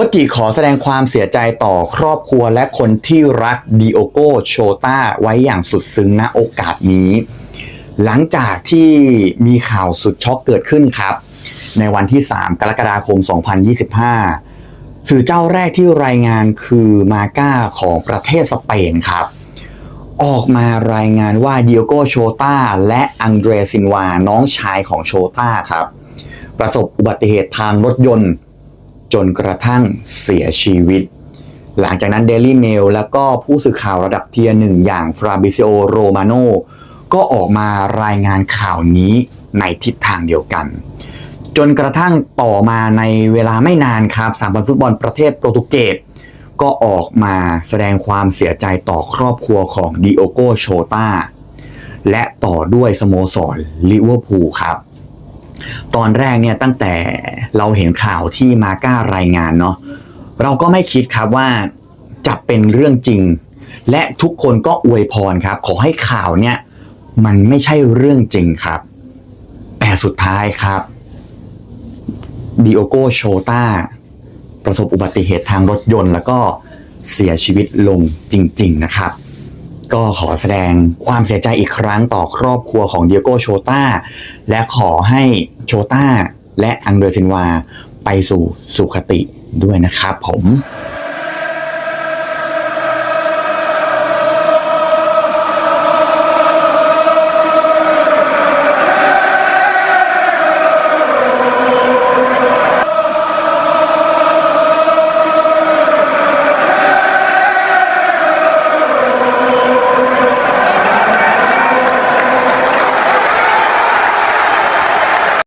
คจิขอแสดงความเสียใจต่อครอบครัวและคนที่รักดิโอโกโชตาไว้อย่างสุดซึ้งณโอกาสนี้ หลังจากที่มีข่าวสุดช็อกเกิดขึ้นครับ ในวันที่ 3 กรกฎาคม 2025 สื่อเจ้าแรกที่รายงานคือมาก้าของประเทศสเปนครับ ออกมารายงานว่าดิโอโกโชตาและอังเดรซินวาน้องชายของโชตาครับ ประสบอุบัติเหตุทางรถยนต์ จนกระทั่งเสียชีวิต หลังจากนั้น Daily Mail แล้วก็ผู้สื่อข่าวระดับเทียร์หนึ่งอย่างฟราบิซิโอโรมาโนก็ออกมารายงานข่าวนี้ในทิศทางเดียวกัน จนกระทั่งต่อมาในเวลาไม่นานครับสาพันฟุตบอลประเทศโปรตุเกสก็ออกมาแสดงความเสียใจต่อครอบครัวของดิโอโกโชตาและต่อด้วยสโมสรลิเวอร์พูลครับ ตอนแรกเนี่ยตั้งแต่เราเห็นข่าวที่มาก้ารายงานเนาะเราก็ไม่คิดครับว่าจะเป็นเรื่องจริง และทุกคนก็อวยพรครับ ขอให้ข่าวเนี่ยมันไม่ใช่เรื่องจริงครับ แต่สุดท้ายครับดิโอโกโชตาประสบอุบัติเหตุทางรถยนต์ แล้วก็เสียชีวิตลงจริง ๆ นะครับ ก็ขอแสดงความเสียใจอีกครั้งต่อครอบครัวของเดียโกโชตาและขอให้โชตาและอังเดรซินวาไปสู่สุขติด้วยนะครับผม